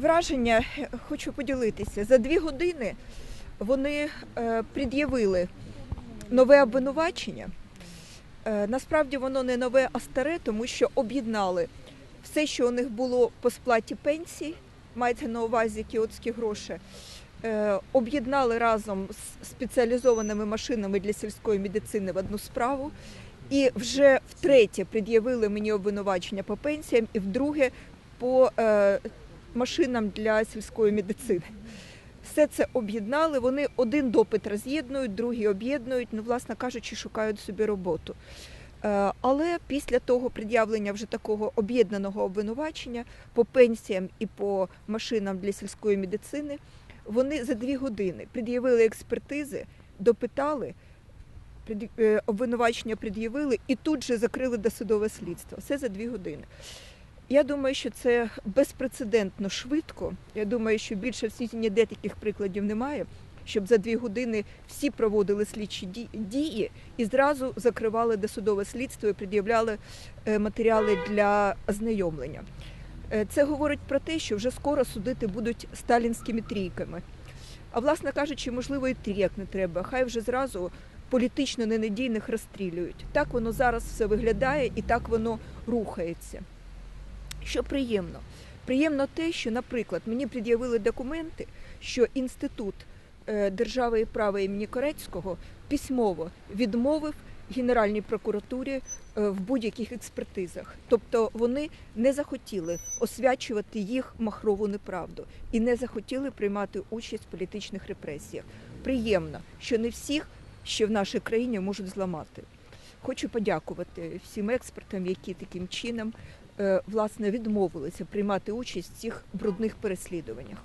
Враження хочу поділитися. За дві години вони е, пред'явили нове обвинувачення. Е, насправді воно не нове, а старе, тому що об'єднали все, що у них було по сплаті пенсій, мається на увазі кіотські гроші. е, Об'єднали разом з спеціалізованими машинами для сільської медицини в одну справу. І вже втретє пред'явили мені обвинувачення по пенсіям, і вдруге по машинам для сільської медицини. Все це об'єднали. Вони один допит роз'єднують, другий об'єднують, ну, власне кажучи, шукають собі роботу. Е, Але після того пред'явлення вже такого об'єднаного обвинувачення по пенсіям і по машинам для сільської медицини, вони за дві години пред'явили експертизи, допитали, е, обвинувачення пред'явили і тут же закрили досудове слідство. Все за дві години. Я думаю, що це безпрецедентно швидко. Я думаю, що більше в світі ніде таких прикладів немає, щоб за дві години всі проводили слідчі дії і зразу закривали досудове слідство і пред'являли е, матеріали для ознайомлення. Е, Це говорить про те, що вже скоро судити будуть сталінськими трійками. А власне кажучи, можливо, і трійок не треба. Хай вже зразу політично ненадійних розстрілюють. Так воно зараз все виглядає і так воно рухається. Що приємно? Приємно те, що, наприклад, мені пред'явили документи, що інститут е, держави і права імені Корецького письмово відмовив Генеральній прокуратурі е, в будь-яких експертизах. Тобто вони не захотіли освячувати їх махрову неправду і не захотіли приймати участь в політичних репресіях. Приємно, що не всіх ще в нашій країні можуть зламати. Хочу подякувати всім експертам, які таким чином власне відмовилися приймати участь в цих брудних переслідуваннях.